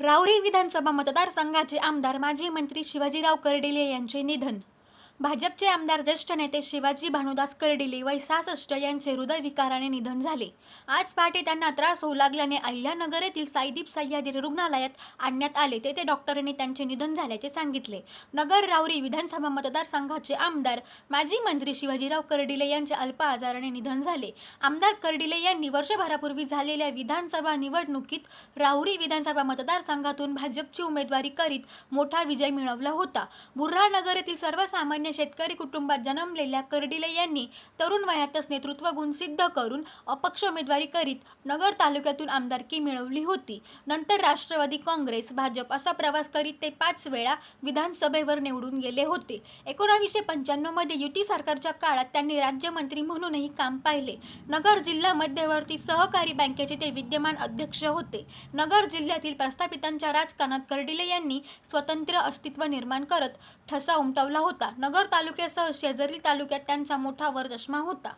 राऊरी विधानसभा मतदारसंघाचे आमदार माजी मंत्री शिवाजीराव कर्डिले यांचे निधन भाजपचे आमदार ज्येष्ठ नेते शिवाजी भानुदास कर्डिले वय सहासष्ट यांचे हृदयविकाराने निधन झाले. आज पहाटे त्यांना त्रास होऊ लागल्याने अहिल्यानगर येथील साईदीप सह्याद्री रुग्णालयात आणण्यात आले. तेथे डॉक्टरांनी त्यांचे निधन झाल्याचे सांगितले. नगर राऊरी विधानसभा मतदारसंघाचे आमदार माजी मंत्री शिवाजीराव कर्डिले यांचे अल्प आजाराने निधन झाले. आमदार कर्डिले यांनी वर्षभरापूर्वी झालेल्या विधानसभा निवडणुकीत राहुरी विधानसभा मतदारसंघातून भाजपची उमेदवारी करीत मोठा विजय मिळवला होता. बुर्हानगर येथील सर्वसामान्य शेतकरी कुटुंबात जन्मलेल्या कर्डिले यांनी तरुण वयातच नेतृत्व गुण सिद्ध करून अपक्ष उमेदवारी करीत नगर तालुक्यातून आमदारकी मिळवली होती. नंतर राष्ट्रवादी काँग्रेस भाजप असा प्रवास करीत ते पाच वेळा विधानसभेवर निवडून गेले होते. एकोणावीसशे पंच्याण्णवमध्ये युती सरकारच्या काळात त्यांनी राज्यमंत्री म्हणूनही काम पाहिले. नगर जिल्हा मध्यवर्ती सहकारी बँकेचे ते विद्यमान अध्यक्ष होते. नगर जिल्ह्यातील प्रस्थापितांच्या राजकारणात कर्डिले यांनी स्वतंत्र अस्तित्व निर्माण करत ठसा उमटवला होता. नगर तालुक्यासह शेजारील तालुक्यात त्यांचा मोठा वर चष्मा होता.